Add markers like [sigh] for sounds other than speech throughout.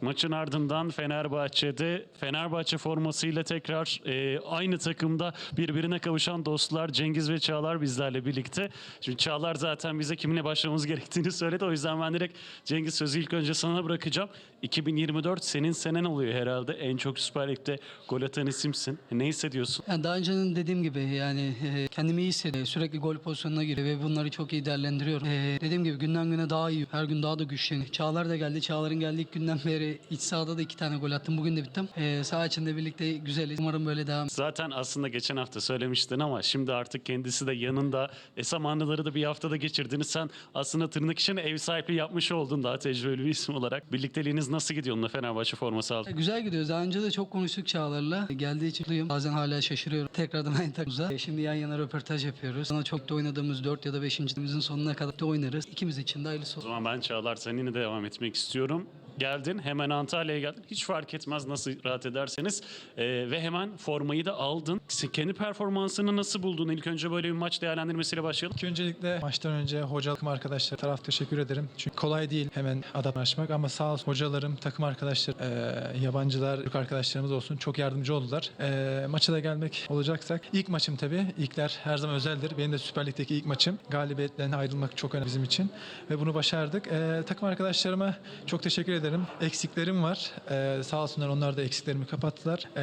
Maçın ardından Fenerbahçe'de Fenerbahçe formasıyla tekrar e, aynı takımda birbirine kavuşan dostlar Cengiz ve Çağlar bizlerle birlikte. Şimdi Çağlar zaten bize kiminle başlamamız [laughs] gerektiğini söyledi. O yüzden ben direkt Cengiz sözü ilk önce sana bırakacağım. 2024 senin senen oluyor herhalde. En çok Süper Lig'de gol atan isimsin. Ne hissediyorsun? Yani daha önceden dediğim gibi yani e, kendimi iyi hissediyorum. Sürekli gol pozisyonuna giriyor ve bunları çok iyi değerlendiriyorum. E, dediğim gibi günden güne daha iyi. Her gün daha da güçleniyor. Çağlar da geldi. Çağlar'ın geldiği günden beri iç sahada da iki tane gol attım. Bugün de bittim. E, saha içinde birlikte güzeliz. Umarım böyle devam Zaten aslında geçen hafta söylemiştin ama şimdi artık kendisi de yanında. E, zamanları da bir haftada geçirdiniz. Sen aslında tırnak için ev sahipliği yapmış oldun daha tecrübeli bir isim olarak. Birlikteliğiniz nasıl gidiyor onunla Fenerbahçe forması aldın? Güzel gidiyoruz. Daha önce de çok konuştuk Çağlar'la. Geldiği için mutluyum. Bazen hala şaşırıyorum. Tekrardan aynı takımıza. E, Şimdi yan yana röportaj yapıyoruz. Sana çok da oynadığımız 4 ya da 5. ligimizin sonuna kadar da oynarız. İkimiz için de hayırlısı O olsun. zaman ben Çağlar seninle devam etmek istiyorum. Geldin hemen Antalya'ya geldin. Hiç fark etmez nasıl rahat ederseniz. Ee, ve hemen formayı da aldın. Sen kendi performansını nasıl buldun? İlk önce böyle bir maç değerlendirmesiyle başlayalım. İlk öncelikle maçtan önce hocalık arkadaşlar taraf teşekkür ederim. Çünkü kolay değil hemen adaplaşmak ama sağ olsun hocalarım, takım arkadaşlar, e, yabancılar, Türk arkadaşlarımız olsun çok yardımcı oldular. E, maça da gelmek olacaksak ilk maçım tabii. İlkler her zaman özeldir. Benim de Süper Lig'deki ilk maçım. Galibiyetten ayrılmak çok önemli bizim için ve bunu başardık. E, takım arkadaşlarıma çok teşekkür ederim. Eksiklerim var. E, sağ olsunlar onlar da eksiklerimi kapattılar. E,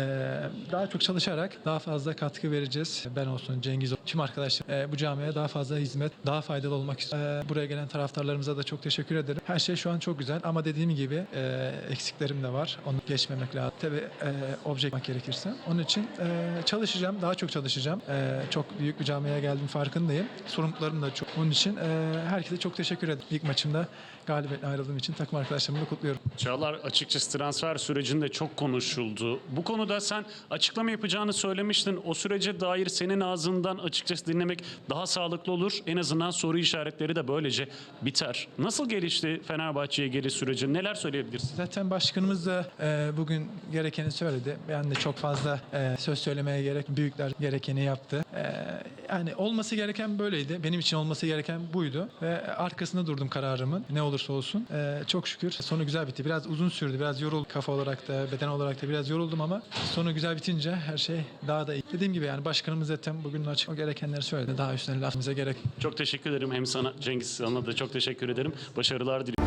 daha çok çalışarak daha fazla katkı vereceğiz. Ben olsun, Cengiz olsun, tüm arkadaşlar e, bu camiye daha fazla hizmet, daha faydalı olmak istiyorum. E, buraya gelen taraftarlarımıza da çok teşekkür ederim. Her şey şu an çok güzel ama dediğim gibi e, eksiklerim de var. Onu geçmemek lazım. Tabii e, obje gerekirse. Onun için e, çalışacağım, daha çok çalışacağım. E, çok büyük bir camiye geldim farkındayım. Sorumluluklarım da çok. Onun için e, herkese çok teşekkür ederim. İlk maçımda galibiyetle ayrıldığım için takım arkadaşlarımı da kutluyorum. Çağlar açıkçası transfer sürecinde çok konuşuldu. Bu konuda sen açıklama yapacağını söylemiştin. O sürece dair senin ağzından açıkçası dinlemek daha sağlıklı olur. En azından soru işaretleri de böylece biter. Nasıl gelişti Fenerbahçe'ye geri süreci? Neler söyleyebilirsin? Zaten başkanımız da e, bugün gerekeni söyledi. Ben de çok fazla e, söz söylemeye gerek büyükler gerekeni yaptı. E, yani olması gereken böyleydi. Benim için olması gereken buydu ve arkasında durdum kararımın. Ne olursa olsun. E, çok şükür sonu güzel bitti. Biraz uzun sürdü. Biraz yoruldum kafa olarak da beden olarak da biraz yoruldum ama sonu güzel bitince her şey daha da iyi. Dediğim gibi yani başkanımız zaten bugün açık o gerekenleri söyledi. Daha üstüne lafımıza gerek Çok teşekkür ederim hem sana Cengiz sana da çok teşekkür ederim. Başarılar diliyorum.